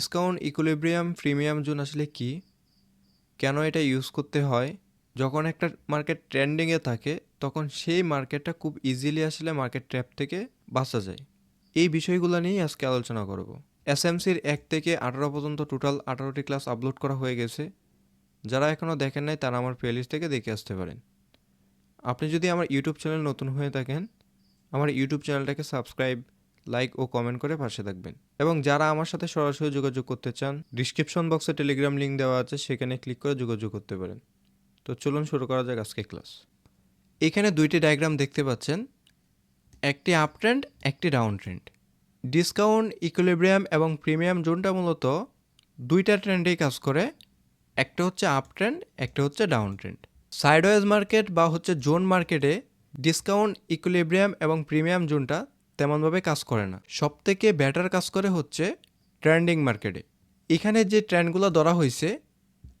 Discount equilibrium premium zone আসলে কি? কেন এটা ইউজ করতে হয়? যখন একটা মার্কেট ট্রেন্ডিংয়ে থাকে, তখন সেই মার্কেটটা খুব ইজিলি আসলে মার্কেট ট্র্যাপ থেকে বাঁচা যায়। এই বিষয়গুলো নিয়েই আজকে আলোচনা করব। এস এসএমসির এক থেকে আঠারো পর্যন্ত টোটাল আঠারোটি ক্লাস আপলোড করা হয়ে গেছে। যারা এখনও দেখেন নাই, তারা আমার প্লেলিস্ট থেকে দেখে আসতে পারেন। আপনি যদি আমার ইউটিউব চ্যানেল নতুন হয়ে থাকেন, আমার ইউটিউব চ্যানেলটাকে সাবস্ক্রাইব লাইক ও কমেন্ট করে পাশে থাকবেন। এবং যারা আমার সাথে সরাসরি যোগাযোগ করতে চান ডিসক্রিপশন বক্সে টেলিগ্রাম লিঙ্ক দেওয়া আছে, সেখানে ক্লিক করে যোগাযোগ করতে পারেন। তো চলুন শুরু করা যাক আজকে ক্লাস এখানে দুইটি ডায়াগ্রাম দেখতে পাচ্ছেন। একটি আপ ট্রেন্ড একটি ডাউন ট্রেন্ড ডিসকাউন্ট ইকুইলিব্রিয়াম এবং প্রিমিয়াম জোনটা মূলত দুইটা ট্রেন্ডেই কাজ করে। একটা হচ্ছে আপ ট্রেন্ড একটা হচ্ছে ডাউন ট্রেন্ড সাইডওয়েজ মার্কেট বা হচ্ছে জোন মার্কেটে ডিসকাউন্ট ইকুইলিব্রিয়াম এবং প্রিমিয়াম জোনটা তেমনভাবে কাজ করে না। সব থেকে বেটার কাজ করে হচ্ছে ট্রেন্ডিং মার্কেটে এখানে যে ট্রেন্ডগুলো ধরা হয়েছে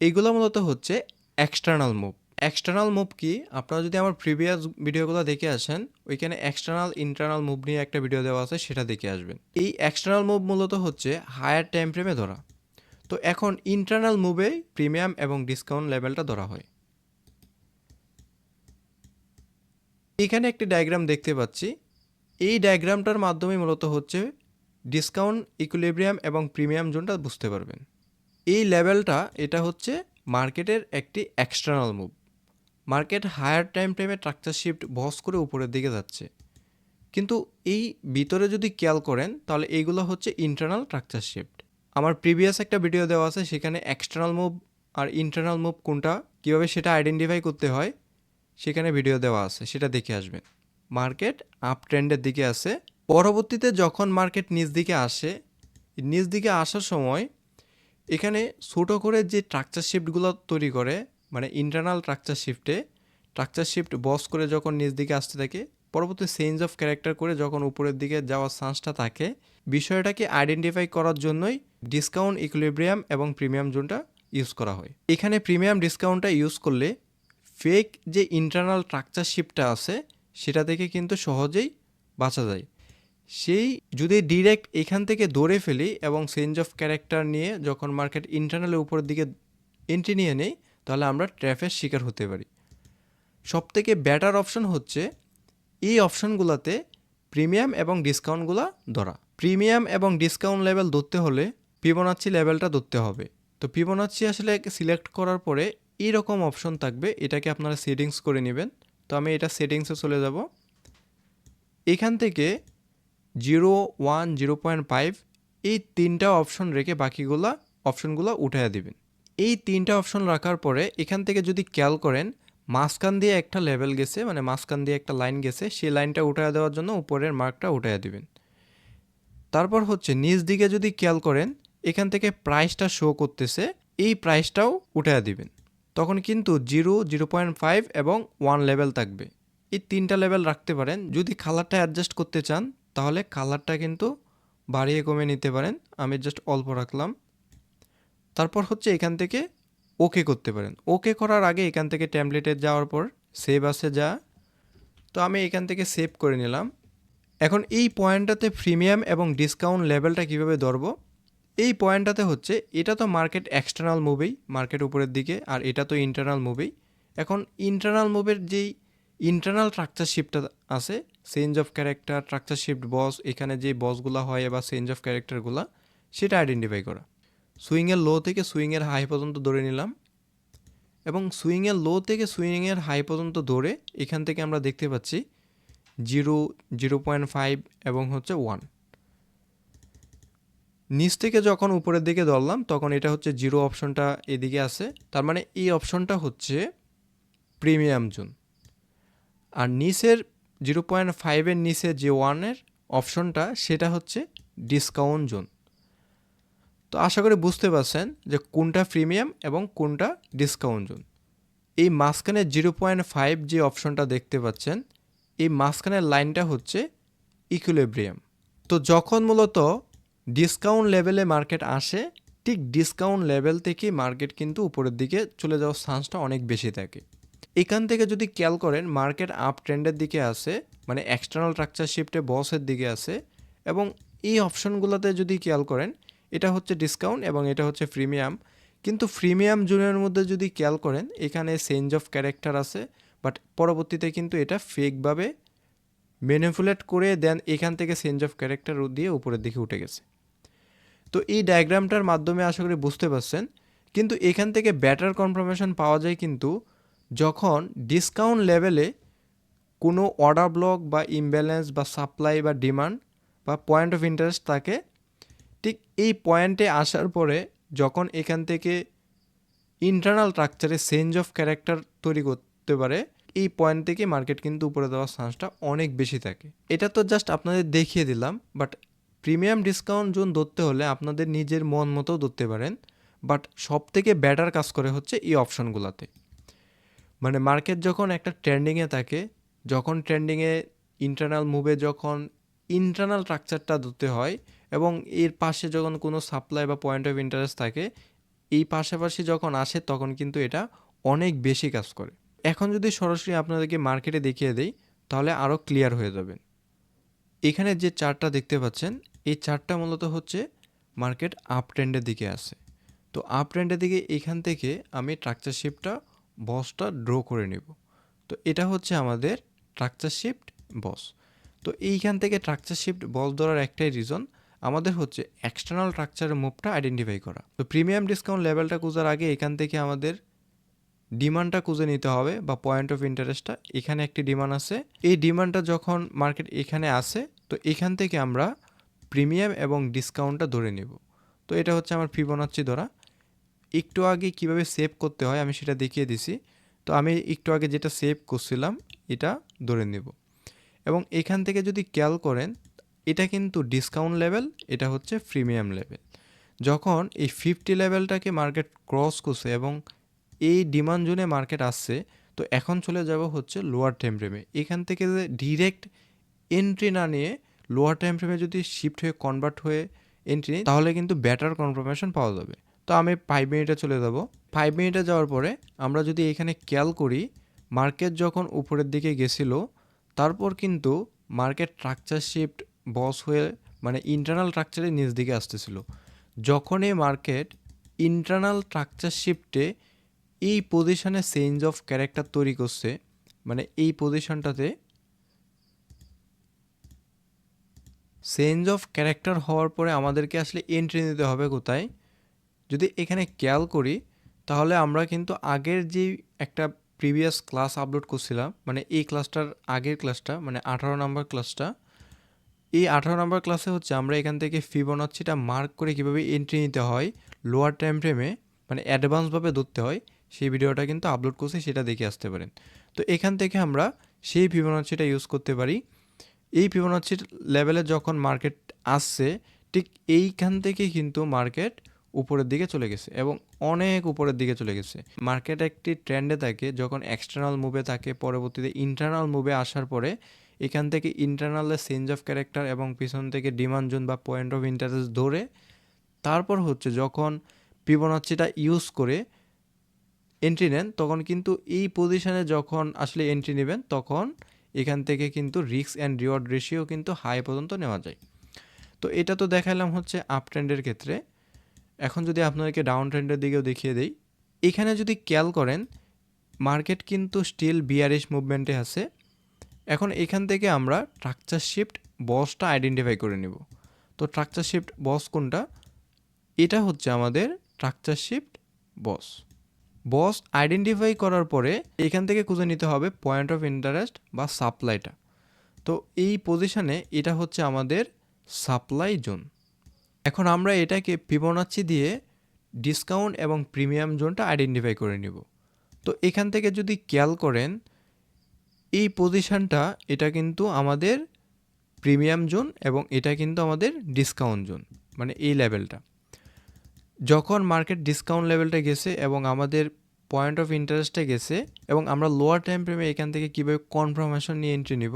এইগুলো মূলত হচ্ছে এক্সটার্নাল মুভ এক্সটার্নাল মুভ কি? আপনারা যদি আমার প্রিভিয়াস ভিডিওগুলো দেখে আসেন, ওইখানে এক্সটার্নাল ইন্টারনাল মুভ নিয়ে একটা ভিডিও দেওয়া আছে, সেটা দেখে আসবেন। এই এক্সটার্নাল মুভ মূলত হচ্ছে হায়ার টাইম ফ্রেমে ধরা। তো এখন ইন্টারনাল মুভে প্রিমিয়াম এবং ডিসকাউন্ট লেভেলটা ধরা হয়। এখানে একটি ডায়াগ্রাম দেখতে পাচ্ছি। এই ডায়াগ্রামটার মাধ্যমে মূলত হচ্ছে ডিসকাউন্ট ইকুইলিব্রিয়াম এবং প্রিমিয়াম জোনটা বুঝতে পারবেন। এই লেভেলটা এটা হচ্ছে মার্কেটের একটি external move market higher time ফ্রেমে ট্রাকচার শিফট বস করে উপরের দিকে যাচ্ছে। কিন্তু এই ভিতরে যদি খেয়াল করেন, তাহলে এইগুলো হচ্ছে ইন্টারনাল ট্রাকচার শিফট আমার প্রিভিয়াস একটা ভিডিও দেওয়া আছে, সেখানে এক্সটার্নাল মুভ আর ইন্টারনাল মুভ কোনটা, কীভাবে সেটা আইডেন্টিফাই করতে হয়, সেখানে ভিডিও দেওয়া আছে, সেটা দেখে আসবেন। মার্কেট আপ ট্রেন্ডের দিকে আছে। পরবর্তীতে যখন মার্কেট নিচ দিকে আসে, নিচ দিকে আসার সময় এখানে ছোটো করে যে ট্রাকচার শিফটগুলো তৈরি করে মানে ইন্টারনাল ট্রাকচার শিফটে ট্রাকচার শিফট বস করে যখন নিচ দিকে আসতে থাকে, পরবর্তী চেঞ্জ অফ ক্যারেক্টার করে যখন উপরের দিকে যাওয়ার চান্সটা থাকে, বিষয়টাকে আইডেন্টিফাই করার জন্যই ডিসকাউন্ট ইকুইলিব্রিয়াম এবং প্রিমিয়াম জোনটা ইউজ করা হয়। এখানে প্রিমিয়াম ডিসকাউন্টটা ইউজ করলে ফেক যে ইন্টারনাল ট্রাকচার শিফটটা আছে সেটা থেকে কিন্তু সহজেই বাঁচা যায়। সেই যদি ডিরেক্ট এখান থেকে দৌড়ে ফেলি এবং চেঞ্জ অফ ক্যারেক্টার নিয়ে যখন মার্কেট ইন্টারনালের উপরের দিকে এন্ট্রি নিয়ে নেই, তাহলে আমরা ট্র্যাফের শিকার হতে পারি। সবথেকে বেটার অপশন হচ্ছে এই অপশনগুলোতে প্রিমিয়াম এবং ডিসকাউন্টগুলো ধরা। প্রিমিয়াম এবং ডিসকাউন্ট লেভেল ধরতে হলে পিবোনাচ্ছি লেভেলটা ধরতে হবে। তো পিবোনাচ্ছি আসলে সিলেক্ট করার পরে এইরকম অপশন থাকবে, এটাকে আপনারা সেটিংস করে নেবেন। তো আমি এটা সেটিংসে চলে যাব। এখান থেকে zero one, zero point five এই তিনটা অপশন রেখে বাকিগুলা অপশনগুলো উঠাইয়া দিবেন। এই তিনটা অপশন রাখার পরে এখান থেকে যদি খেয়াল করেন, মাঝখান দিয়ে একটা লেভেল গেছে মানে মাঝখান দিয়ে একটা লাইন গেছে, সেই লাইনটা উঠাইয়া দেওয়ার জন্য উপরের মার্কটা উঠাইয়া দিবেন। তারপর হচ্ছে নিচ দিকে যদি খেয়াল করেন, এখান থেকে প্রাইসটা শো করতেছে, এই প্রাইসটাও উঠাইয়া দিবেন। তখন কিন্তু জিরো জিরো পয়েন্ট ফাইভ এবং ওয়ান লেভেল থাকবে। এই তিনটা লেভেল রাখতে পারেন। যদি কালারটা অ্যাডজাস্ট করতে চান, তাহলে কালারটা কিন্তু বাড়িয়ে কমে নিতে পারেন। আমি জাস্ট অল্প রাখলাম। তারপর হচ্ছে এখান থেকে ওকে করতে পারেন। ওকে করার আগে এখান থেকে ট্যাবলেটে যাওয়ার পর সেভ আসে যা। তো আমি এখান থেকে সেভ করে নিলাম। এখন এই পয়েন্টটাতে প্রিমিয়াম এবং ডিসকাউন্ট লেভেলটা কীভাবে ধরবো? এই পয়েন্টটাতে হচ্ছে, এটা তো মার্কেট এক্সটার্নাল মুভেই মার্কেট উপরের দিকে, আর এটা তো ইন্টারনাল মুভেই এখন ইন্টারনাল মুভের যেই ইন্টারনাল ট্রাকচার শিফটটা আছে change of character structure shift BOS এখানে যে বসগুলো হয় বা চেঞ্জ অফ ক্যারেক্টারগুলো সেটা আইডেন্টিফাই করা। সুইংয়ের লো থেকে সুইংয়ের হাই পর্যন্ত ধরে নিলাম। এবং সুইংয়ের লো থেকে সুইংয়ের হাই পর্যন্ত ধরে এখান থেকে আমরা দেখতে পাচ্ছি জিরো জিরো পয়েন্ট ফাইভ এবং হচ্ছে ওয়ান নিচ থেকে যখন উপরের দিকে ধরলাম, তখন এটা হচ্ছে জিরো অপশনটা এদিকে আছে। তার মানে এই অপশনটা হচ্ছে প্রিমিয়াম জোন। আর নিচের জিরো পয়েন্ট ফাইভের নিচে যে ওয়ানের অপশনটা, সেটা হচ্ছে ডিসকাউন্ট জোন। তো আশা করি বুঝতে পারছেন যে কোনটা প্রিমিয়াম এবং কোনটা ডিসকাউন্ট জোন। এই মাঝখানে জিরো পয়েন্ট ফাইভ যে অপশনটা দেখতে পাচ্ছেন, এই মাঝখানের লাইনটা হচ্ছে ইকুইলিব্রিয়াম তো যখন মূলত ডিসকাউন্ট লেভেলে মার্কেট আসে, ঠিক ডিসকাউন্ট লেভেল থেকে মার্কেট কিন্তু উপরের দিকে চলে যাওয়ার চান্সটা অনেক বেশি থাকে। এখান থেকে যদি খেয়াল করেন মার্কেট আপ ট্রেন্ডের দিকে আসে মানে এক্সটার্নাল স্ট্রাকচার শিফটে বসের দিকে আছে এবং এই অপশনগুলোতে যদি খেয়াল করেন, এটা হচ্ছে ডিসকাউন্ট এবং এটা হচ্ছে প্রিমিয়াম কিন্তু প্রিমিয়াম জোনের মধ্যে যদি খেয়াল করেন, এখানে চেঞ্জ অফ ক্যারেক্টার আছে বাট পরবর্তীতে কিন্তু এটা ফেকভাবে ম্যানিপুলেট করে দেন এখান থেকে চেঞ্জ অফ ক্যারেক্টার দিয়ে উপরের দিকে উঠে গেছে। তো এই ডায়াগ্রামটার মাধ্যমে আশা করি বুঝতে পারছেন, কিন্তু এখান থেকে ব্যাটার কনফার্মেশন পাওয়া যায় কিন্তু যখন ডিসকাউন্ট লেভেলে কোনো অর্ডার ব্লক বা ইমব্যালেন্স বা সাপ্লাই বা ডিমান্ড বা পয়েন্ট অফ ইন্টারেস্ট থাকে, ঠিক এই পয়েন্টে আসার পরে যখন এখান থেকে ইন্টারনাল স্ট্রাকচারে চেঞ্জ অফ ক্যারেক্টার তৈরি করতে পারে এই পয়েন্ট থেকে মার্কেট কিন্তু উপরে দেওয়ার চান্সটা অনেক বেশি থাকে। এটা তো জাস্ট আপনাদের দেখিয়ে দিলাম বাট প্রিমিয়াম ডিসকাউন্ট জোন ধরতে হলে আপনাদের নিজের মন মতো ধরতে পারেন বাট সব থেকে ব্যাটার কাজ করে হচ্ছে এই অপশনগুলোতে মানে মার্কেট যখন একটা ট্রেন্ডিংয়ে থাকে, যখন ট্রেন্ডিংয়ে ইন্টারনাল মুভে যখন ইন্টারনাল স্ট্রাকচারটা ধরতে হয়, এবং এর পাশে যখন কোনো সাপ্লাই বা পয়েন্ট অফ ইন্টারেস্ট থাকে, এই পাশাপাশি যখন আসে তখন কিন্তু এটা অনেক বেশি কাজ করে। এখন যদি সরাসরি আপনাদেরকে মার্কেটে দেখিয়ে দেই, তাহলে আরও ক্লিয়ার হয়ে যাবেন এখানে যে চার্টটা দেখতে পাচ্ছেন, এই চার্টটা মূলত হচ্ছে মার্কেট আপ ট্রেন্ডের দিকে আছে। তো আপ ট্রেন্ডের দিকে এখান থেকে আমি ট্রাকচার শিফটটা বসটা ড্র করে নেব। তো এটা হচ্ছে আমাদের ট্রাকচার শিফট বস তো এইখান থেকে ট্রাকচার শিফট বস ধরার একটাই রিজন আমাদের হচ্ছে এক্সটার্নাল স্ট্রাকচারের মুভটা আইডেন্টিফাই করা। তো প্রিমিয়াম ডিসকাউন্ট লেভেলটা খোঁজার আগে এখান থেকে আমাদের ডিমান্ডটা খুঁজে নিতে হবে বা পয়েন্ট অফ ইন্টারেস্টটা এখানে একটি ডিমান্ড আছে। এই ডিমান্ডটা যখন মার্কেট এখানে আসে, তো এখান থেকে আমরা প্রিমিয়াম এবং ডিসকাউন্টটা ধরে নেব। তো এটা হচ্ছে আমার ফিবোনাচ্ছি ধরা। একটু আগে কীভাবে সেভ করতে হয় আমি সেটা দেখিয়ে দিছি। তো আমি একটু আগে যেটা সেভ করছিলাম, এটা ধরে নেব। এবং এখান থেকে যদি খেয়াল করেন, এটা কিন্তু ডিসকাউন্ট লেভেল এটা হচ্ছে প্রিমিয়াম লেভেল যখন এই ফিফটি লেভেলটাকে মার্কেট ক্রস করছে এবং এই ডিমান্ড জোনে মার্কেট আসছে, তো এখন চলে যাব হচ্ছে লোয়ার টাইম ফ্রেমে এখান থেকে যে ডিরেক্ট এন্ট্রি না নিয়ে লোয়ার টাইম ফ্রেমে যদি শিফট হয়ে কনভার্ট হয়ে এন্ট্রি নিই, তাহলে কিন্তু ব্যাটার কনফার্মেশন পাওয়া যাবে। তো আমি ফাইভ মিনিটে চলে যাব। ফাইভ মিনিটে যাওয়ার পরে আমরা যদি এখানে খেয়াল করি মার্কেট যখন উপরের দিকে গেছিল, তারপর কিন্তু মার্কেট স্ট্রাকচার শিফট বস হয়ে মানে ইন্টারনাল স্ট্রাকচারের নিজ দিকে আসতেছিল। যখনই মার্কেট ইন্টারনাল স্ট্রাকচার শিফটে এই পজিশনে চেঞ্জ অফ ক্যারেক্টার তৈরি করছে মানে এই পজিশনটাতে চেঞ্জ অফ ক্যারেক্টার হওয়ার পরে আমাদেরকে আসলে এন্ট্রি নিতে হবে কোথায়? যদি এখানে খেয়াল করি, তাহলে আমরা কিন্তু আগের যে একটা প্রিভিয়াস ক্লাস আপলোড করছিলাম মানে এই ক্লাসটার আগের ক্লাসটা মানে আঠারো নম্বর ক্লাসটা এই আঠারো নম্বর ক্লাসে হচ্ছে আমরা এখান থেকে ফিবোনাচ্ছিটা মার্ক করে কীভাবে এন্ট্রি নিতে হয় লোয়ার টাইম ফ্রেমে মানে অ্যাডভান্সভাবে ধরতে হয় সেই ভিডিওটা কিন্তু আপলোড করছি, সেটা দেখে আসতে পারেন। তো এখান থেকে আমরা সেই ফিবোনাচ্ছিটা ইউজ করতে পারি। এই ফিবোনাচ্ছির লেভেলে যখন মার্কেট আসছে, ঠিক এইখান থেকে কিন্তু মার্কেট উপরের দিকে চলে গেছে এবং অনেক উপরের দিকে চলে গেছে। মার্কেট একটি ট্রেন্ডে থাকে, যখন এক্সটার্নাল মুভে থাকে, পরবর্তীতে ইন্টারনাল মুভে আসার পরে এখান থেকে ইন্টারনালে চেঞ্জ অফ ক্যারেক্টার এবং পিছন থেকে ডিমান্ড জোন বা পয়েন্ট অফ ইন্টারেস্ট ধরে, তারপর হচ্ছে যখন ফিবোনাচ্ছিটা ইউজ করে এন্ট্রি নেন, তখন কিন্তু এই পজিশনে যখন আসলে এন্ট্রি নেবেন, তখন এখান থেকে কিন্তু রিস্ক অ্যান্ড রিওয়ার্ড রেশিও কিন্তু হাই পর্যন্ত নেওয়া যায়। তো এটা তো দেখালাম হচ্ছে আপ ট্রেন্ডের ক্ষেত্রে। এখন যদি আপনাদেরকে ডাউন ট্রেন্ডের দিকেও দেখিয়ে দেই, এখানে যদি খেয়াল করেন মার্কেট কিন্তু স্টিল বিয়ারিশ মুভমেন্টে আছে। এখন এখান থেকে আমরা ট্রাকচার শিফট বসটা আইডেন্টিফাই করে নিব। তো ট্রাকচার শিফট বস কোনটা? এটা হচ্ছে আমাদের structure shift BOS BOS identify করার পরে এখান থেকে খুঁজে নিতে হবে পয়েন্ট অফ ইন্টারেস্ট বা সাপ্লাইটা তো এই পজিশানে এটা হচ্ছে আমাদের সাপ্লাই জোন এখন আমরা এটাকে ফিবোনাচ্ছি দিয়ে ডিসকাউন্ট এবং প্রিমিয়াম জোনটা আইডেন্টিফাই করে নিব। তো এখান থেকে যদি খেয়াল করেন, এই পজিশনটা এটা কিন্তু আমাদের প্রিমিয়াম জোন এবং এটা কিন্তু আমাদের ডিসকাউন্ট জোন মানে এই লেভেলটা যখন মার্কেট ডিসকাউন্ট লেভেলটা গেছে এবং আমাদের পয়েন্ট অফ ইন্টারেস্টে গেছে এবং আমরা লোয়ার টাইম ফ্রেমে এখান থেকে কীভাবে কনফার্মেশন নিয়ে এন্ট্রি নিব,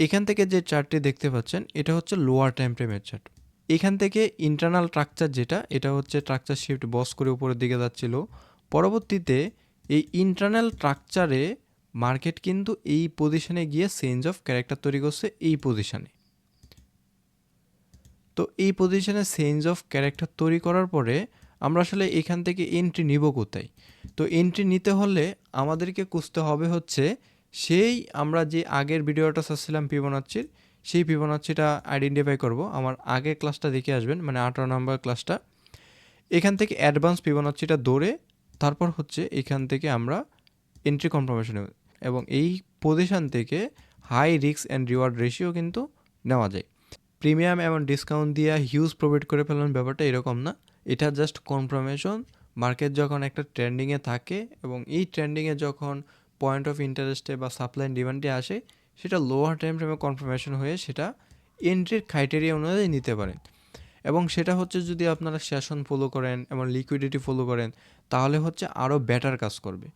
এখান থেকে যে চার্টটি দেখতে পাচ্ছেন, এটা হচ্ছে লোয়ার টাইম ফ্রেমের চার্ট এখান থেকে ইন্টারনাল স্ট্রাকচার যেটা, এটা হচ্ছে স্ট্রাকচার শিফট বস করে উপরের দিকে যাচ্ছিল। পরবর্তীতে এই ইন্টারনাল স্ট্রাকচারে মার্কেট কিন্তু এই পজিশনে গিয়ে চেঞ্জ অফ ক্যারেক্টার তৈরি করছে এই পজিশনে তো এই পজিশনে চেঞ্জ অফ ক্যারেক্টার তৈরি করার পরে আমরা আসলে এখান থেকে এন্ট্রি নিব কোথায়? তো এন্ট্রি নিতে হলে আমাদেরকে খুঁজতে হবে হচ্ছে, সেই আমরা যে আগের ভিডিওটা চাচ্ছিলাম পিবনাচ্ছির সেই পিবনাচ্ছিটা আইডেন্টিফাই করব। আমার আগের ক্লাসটা দেখে আসবেন মানে আঠারো নম্বর ক্লাসটা এখান থেকে অ্যাডভান্স পিবনাচ্ছিটা দৌড়ে তারপর হচ্ছে এখান থেকে আমরা এন্ট্রি কনফার্মেশন এবং এই পজিশন থেকে high risk and reward ratio কিন্তু নেওয়া যায়। প্রিমিয়াম এবং ডিসকাউন্ট দিয়ে হিউজ প্রফিট করে ফেলার ব্যাপারটা এরকম না। এটা জাস্ট কনফার্মেশন মার্কেট যখন একটা ট্রেন্ডিংয়ে থাকে এবং এই ট্রেন্ডিংয়ে যখন পয়েন্ট অফ ইন্টারেস্টে বা সাপ্লাই ডিমান্ডে আসে, সেটা লোয়ার টাইম ফ্রেমে কনফার্মেশন হয়ে সেটা এন্ট্রির ক্রাইটেরিয়া অনুযায়ী নিতে পারেন। এবং সেটা হচ্ছে যদি আপনারা সেশন ফলো করেন এবং লিকুইডিটি ফলো করেন, তাহলে হচ্ছে আরও বেটার কাজ করবে।